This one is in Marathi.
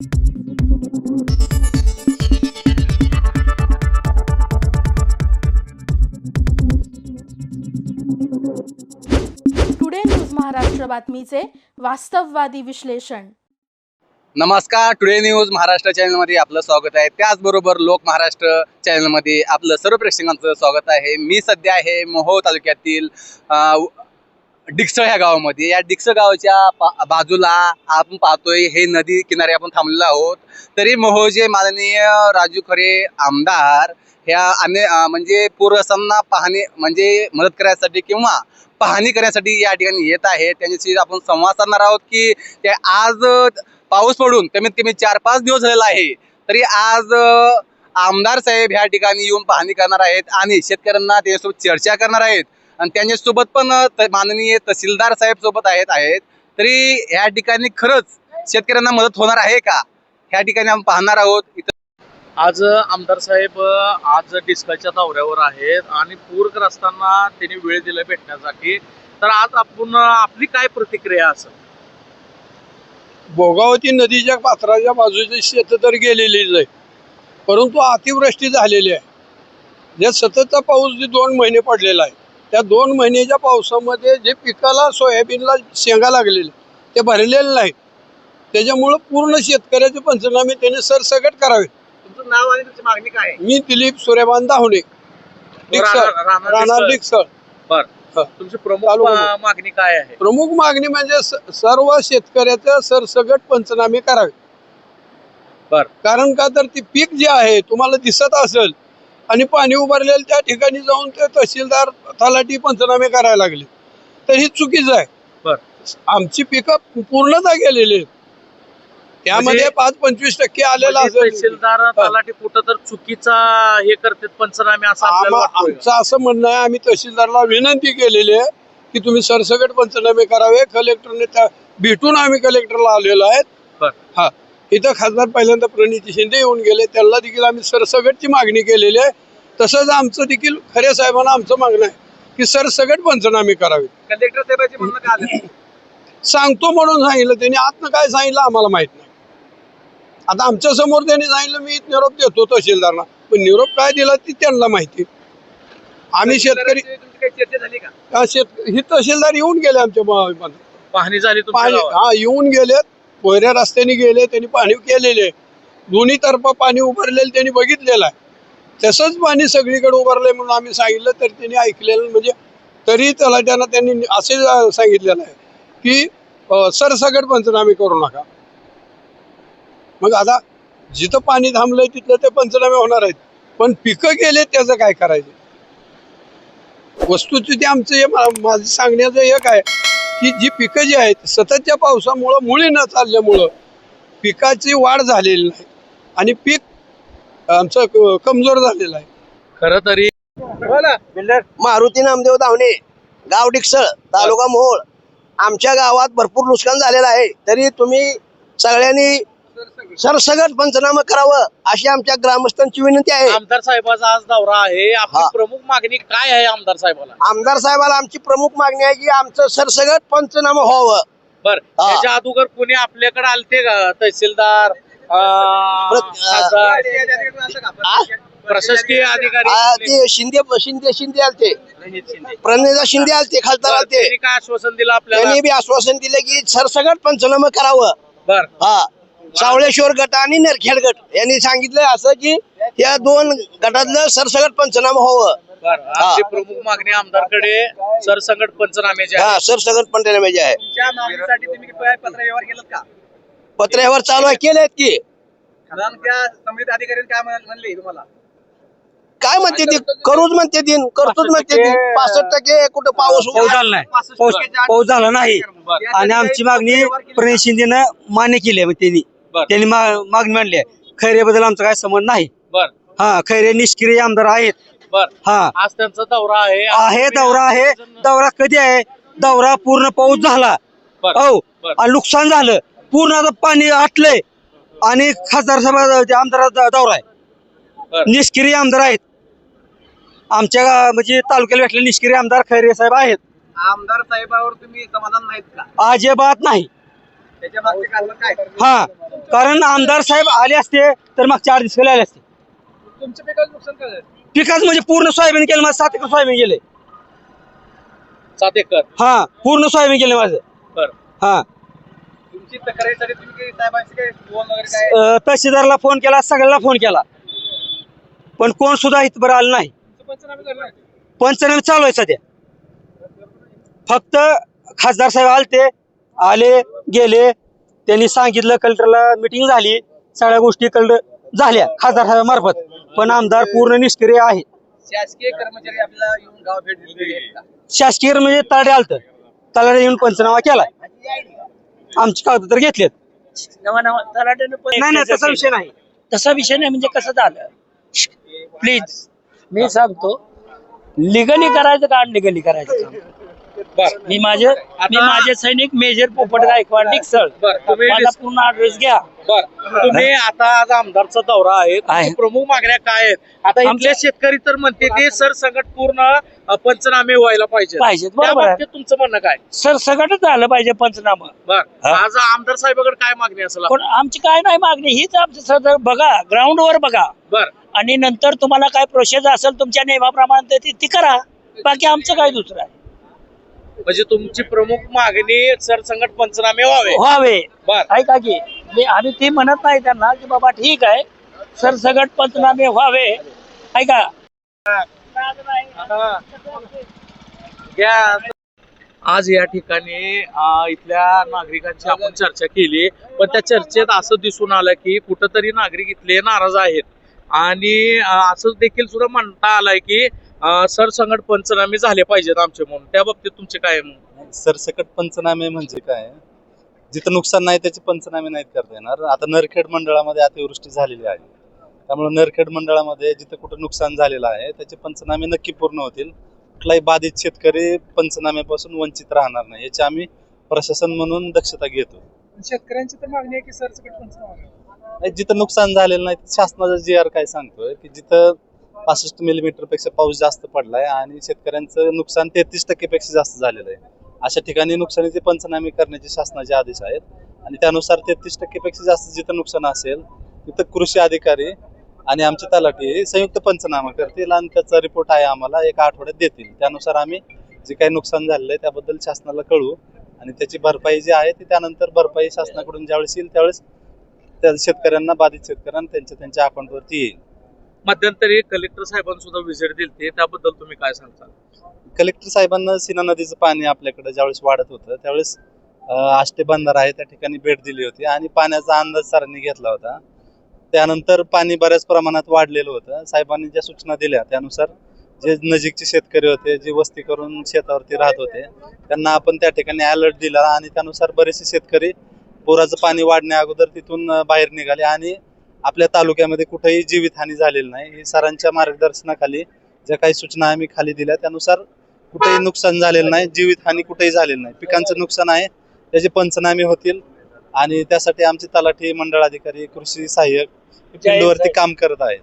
टुडे न्यूज महाराष्ट्र बातमीचे वास्तववादी विश्लेषण. नमस्कार टुडे न्यूज महाराष्ट्र चॅनलमध्ये आपलं स्वागत आहे. त्याचबरोबर लोक महाराष्ट्र चॅनलमध्ये आपलं सर्व प्रेक्षकांचं स्वागत आहे. मी सध्या आहे मोहो तालुक्यातील डिक्सळ ह्या गावामध्ये. या डिक्सळ गावाच्या पा- बाजूला आपण पाहतोय हे नदी किनारे आपण थांबलेलो आहोत. तरी मोहोजे माननीय राजू खरे आमदार ह्या अने म्हणजे पूरग्रस्तांना पाहणी म्हणजे मदत करण्यासाठी किंवा पाहणी करण्यासाठी या ठिकाणी येत आहे त्यांच्याशी आपण संवाद साधणार आहोत की ते आज पाऊस पडून कमीत कमी चार पाच दिवस झालेला आहे. तरी आज आमदार साहेब ह्या ठिकाणी येऊन पाहणी करणार आहेत आणि शेतकऱ्यांना त्याच्यासोबत चर्चा करणार आहेत. आणि त्यांच्यासोबत पण माननीय तहसीलदार साहेब सोबत आहेत आहेत. तरी ह्या ठिकाणी खरंच शेतकऱ्यांना मदत होणार आहे का? ह्या ठिकाणी आपण पाहणार आहोत. इथं आज आमदार साहेब आज डिस्कच्या दौऱ्यावर आहेत आणि पूरग्रस्तांना त्यांनी वेळ दिला भेटण्यासाठी. तर आज आपण आपली काय प्रतिक्रिया असेल भोगावती नदीच्या पात्राच्या बाजूचे शेत तर गेलेलीच आहे. परंतु अतिवृष्टी झालेली आहे. जे सततचा पाऊस जे दोन महिने पडलेला आहे. त्या दोन महिन्याच्या पावसामध्ये जे पिकाला सोयाबीनला शेंगा लागलेले ते भरलेले नाही त्याच्यामुळं पूर्ण शेतकऱ्याचे पंचनामे त्यांनी सरसकट करावे. तुमचं नाव आणि तुमची मागणी काय आहे? मी दिलीप सूर्यमान दाहुणे डिक्सळ. राहणार- राहणार राहणार डिक्सळ. डिक्सळ. बर. हा. तुमची प्रमुख चालू मा- मागणी काय आहे? प्रमुख मागणी म्हणजे स- सर्व शेतकऱ्याचे सरसगट पंचनामे करावे. बर. कारण का तर ती पीक जे आहे तुम्हाला दिसत असेल आणि पाणी उभारलेलं त्या ठिकाणी जाऊन ते तहसीलदार तलाठी पंचनामे करायला लागले. तर ही चुकीचं आहे. आमची पिकं पूर्णतः गेलेली आहेत. त्यामध्ये म्हणजे- पाच पंचवीस टक्के आलेला म्हणजे असेल तहसीलदार तलाठी कुठं तर चुकीचा हे करतात पंचनामे. आमचं असं म्हणणं आहे आम्ही तहसीलदारला विनंती केलेली आहे की तुम्ही सरसकट पंचनामे करावे. कलेक्टरने त्या भेटून आम्ही कलेक्टरला आलेलो आहेत. हा. इथं खासदार पहिल्यांदा प्रणिती शिंदे येऊन गेले. त्यांना देखील आम्ही सरसगटची मागणी केलेली आहे. तसंच आमचं देखील खरे साहेबांना आमचं मागणं आहे की सरसगट पंचनामे करावे कलेक्टर साहेबांचे म्हणणं काय आलं? सांगतो म्हणून सांगितलं. त्यांनी आतनं काय सांगितलं आम्हाला माहीत नाही. आता आमच्यासमोर त्यांनी सांगितलं मी निरोप देतो तहसीलदारला पण निरोप काय दिला ती त्यांना माहिती. आम्ही शेतकरी तुमची काही चर्चा झाली का? हा, शेत ही तहसीलदार येऊन गेले आमच्या मा- पाहणी झाली पाणी? हा येऊन गेलेत. कोयऱ्या रस्त्याने गेले त्यांनी पाणी केलेले. दोन्ही तर्फ पाणी उभारलेलं त्यांनी बघितलेलं आहे. तसंच पाणी सगळीकडे उभारलंय म्हणून आम्ही सांगितलं तर त्यांनी ऐकलेलं म्हणजे तरी त्याला त्यांना त्यांनी असे सांगितलेलं आहे की सरसगट पंचनामे करू नका. मग आता जिथं पाणी थांबलंय तिथलं ते पंचनामे होणार आहेत. पण पिकं गेले त्याचं काय करायचं? वस्तुस्थिती आमचं हे माझं सांगण्याचं एक आहे. की जी पिकं जी आहेत सततच्या पावसामुळं मुळी न चालल्यामुळं पिकाची वाढ झालेली नाही. आणि पीक आमचं कमजोर झालेलं आहे. खरं तरी मारुती नामदेव धावणे गाव डिक्सळ तालुका मोहोळ. आमच्या गावात भरपूर नुकसान झालेलं आहे. तरी तुम्ही सगळ्यांनी सरसगट पंचनामा करावं अशी आमच्या ग्रामस्थांची विनंती आहे. आमदार साहेबाचा आज दौरा आहे. आपली हा. प्रमुख मागणी काय आहे आमदार साहेबाला? आमदार साहेबाला आमची प्रमुख मागणी आहे की आमचं सरसगट पंचनामा व्हावं. बर हा. त्याच्या अगोदर कोणी आपल्याकडे आलते का? तहसीलदार अं, प्रत- खासदार, आ? प्रशासकीय अधिकारी ते शिंदे शिंदे शिंदे आलते. रणजित शिंदे. प्रणिता शिंदे आलते खासदार बर, आलते. त्यांनी काय आश्वासन दिलं आपल्याला? त्यांनी बी आश्वासन दिलं की सरसगट पंचनामा करावं. बर. हा. सावळेश्वर गट आणि नरखेड गट. यांनी सांगितलं असं की या दोन गटातलं सरसगट पंचनामा व्हावं. प्रमुख मागणी आमदारकडे सरसंकट पंचनाम्याची आहे हा सरसगट पंचनामे जे आहे त्या मागणीसाठी तुम्ही पत्र व्यवहार केलात का? पत्र व्यवहार चालू आहे केले आहेत की. मग त्या संबंधित अधिकाऱ्यांनी काय म्हण- म्हणले तुम्हाला? काय म्हणते ते? करूच म्हणते तीन करतोच म्हणते ती. पासष्ट टक्के कुठं पाऊस पाऊस झाला नाही. पाऊस पाऊस झाला नाही. आणि आमची मागणी प्रणित शिंदेनं मान्य केली आहे मग त्यांनी. बर. त्यांनी मा- मागणी मांडली आहे. खैरेबद्दल आमचा काय संबंध नाही. बर. हा खैरे निष्क्रिय आमदार आहेत. बर. हा. आज त्यांचा दौरा आहे. आहे दौरा आहे. दौरा कधी आहे? दौरा पूर्ण पाऊस झाला. बर. हो बर. आणि नुकसान झालं. पूर्ण आता पाणी आटलंय. आणि खासदार सभा आमदाराचा दौरा आहे. बर. निष्क्रिय आमदार आहेत. आमच्या गा- म्हणजे तालुक्याला भेटले निष्क्रिय आमदार खैरे साहेब आहेत. आमदार साहेबावर तुम्ही समाधान नाहीत का? अजिबात नाही. हा कारण आमदार साहेब आले असते तर मागच्या आठ दिवस आले असते. पिकाचं म्हणजे पूर्ण सोयाबीन केलं माझं सात एकर सोयाबीन गेले. सात एकर? हा पूर्ण सोयाबीन गेले माझं. बर. हा. अं, तहसीलदारला फोन केला सगळ्याला फोन केला. पण कोण सुद्धा इथपर्यंत आलं नाही. पंचनामे चालू आहे सध्या. फक्त खासदार साहेब आलते आले गेले त्यांनी सांगितलं कलेक्टरला मिटिंग झाली सगळ्या गोष्टी कलेक्टर झाल्या खासदार साहेबांमार्फत पण आमदार पूर्ण निष्क्रिय आहे. शासकीय कर्मचारी आपल्याला येऊन गाव भेट दिली? शासकीय म्हणजे तलाडे आलत. तलाडे येऊन पंचनामा केलाय आमची कागद तर घेतलेत. नाही नाही तसा विषय नाही. तसा विषय नाही म्हणजे कसं झालं? प्लीज मी सांगतो. लिगली करायचं का अनलिगली करायचं? बर. मी माझे मी माझे सैनिक मेजर पोपट गायकवाड डिकसळ. बर तुम्ही माझा पूर्ण ऍड्रेस घ्या. बर. तुम्ही आता आज आमदारचा दौरा आहे. तुमची. प्रमुख मागण्या काय आहेत? आता आमच्या- शेतकरी तर म्हणते ते सर संकट पूर्ण पंचनामे व्हायला पाहिजे पाहिजेत, त्या आहे. बाबतीत तुमचं म्हणणं काय? सर सगळंच झालं पाहिजे पंचनामा. बर. हा. आज आमदार साहेबाकडे काय मागणी असेल पण आमची काय नाही मागणी हीच आमची सर बघा ग्राउंड वर बघा. बर. आणि नंतर तुम्हाला काय प्रोसेस असेल तुमच्या नियमाप्रमाणे ते- ती करा. बाकी आमचं काय दुसरं आहे? म्हणजे तुमची प्रमुख मागणी सरसंकट पंचनामे व्हावे. व्हावे. बर. ऐका की मी आम्ही ते म्हणत नाही त्यांना की बाबा ठीक आहे सरसगट पंचनामे व्हावे. ऐका. या आज या ठिकाणी अ, इथल्या नागरिकांची आपण चर्चा केली पण त्या चर्चेत असं दिसून आलं की कुठंतरी नागरिक इथले नाराज आहेत. आणि अ, असं देखील सुद्धा म्हणता आलंय की अ, सरसंकट पंचनामे झाले पाहिजेत आमचे म्हणून. त्या बाबतीत तुमचे काय? सरसकट पंचनामे म्हणजे काय? जिथं नुकसान नाही त्याचे पंचनामे नाहीत करता येणार. आता नरखेड मंडळामध्ये अतिवृष्टी झालेली आहे. त्यामुळे नरखेड मंडळामध्ये जिथं कुठं नुकसान झालेलं आहे त्याचे पंचनामे नक्की पूर्ण होतील. कुठलाही बाधित शेतकरी पंचनाम्यापासून वंचित राहणार नाही याची आम्ही प्रशासन म्हणून दक्षता घेतो. शेतकऱ्यांची तर मागणी आहे की सरसकट पंचनामे नाही, जिथं नुकसान झालेलं नाही शासनाचा जी आर काय सांगतोय की जिथं पासष्ट मिलीमीटरपेक्षा पाऊस जास्त पडलाय आणि शेतकऱ्यांचं नुकसान तेहतीस टक्केपेक्षा जास्त झालेलं आहे. अशा ठिकाणी नुकसानीचे पंचनामे करण्याचे शासनाचे आदेश आहेत. आणि त्यानुसार तेहतीस टक्केपेक्षा जास्त जिथं नुकसान असेल तिथं कृषी अधिकारी आणि आमचे तलाठी संयुक्त पंचनामा करतील. आणि त्याचा रिपोर्ट आहे आम्हाला एका आठवड्यात देतील. त्यानुसार आम्ही जे काही नुकसान झालेलं आहे त्याबद्दल शासनाला कळू आणि त्याची भरपाई जी आहे ती त्यानंतर भरपाई शासनाकडून ज्यावेळेस येईल त्यावेळेस त्या शेतकऱ्यांना बाधित शेतकऱ्यांना त्यांच्या त्यांच्या अकाउंटवरती येईल. मध्यंतरी कलेक्टर साहेबांनी सुद्धा व्हिजिट दिली त्याबद्दल तुम्ही काय सांगता कलेक्टर साहेबांना सीना नदीचं पाणी आपल्याकडे ज्यावेळेस वाढत होतं त्यावेळेस आष्टे बंधार आहे त्या ठिकाणी भेट दिली होती आणि पाण्याचा अंदाज सरांनी घेतला होता. त्यानंतर पाणी बऱ्याच प्रमाणात वाढलेलं होतं. साहेबांनी ज्या सूचना दिल्या त्यानुसार जे नजीकचे शेतकरी होते जे वस्ती करून शेतावरती राहत होते त्यांना आपण त्या ठिकाणी अलर्ट दिला आणि त्यानुसार बरेचसे शेतकरी पुराचं पाणी वाढण्या अगोदर तिथून बाहेर निघाले आणि आपल्या तालुक्यामध्ये कुठेही जीवितहानी झालेली नाही. ही सरांच्या मार्गदर्शनाखाली ज्या काही सूचना आम्ही खाली दिल्या त्यानुसार कुठेही नुकसान झालेलं नाही जीवितहानी कुठेही झालेलं नाही. पिकांचं नुकसान आहे त्याचे पंचनामे होतील आणि त्यासाठी आमचे तलाठी मंडळ अधिकारी कृषी सहाय्यक फील्डवरती काम करत आहेत.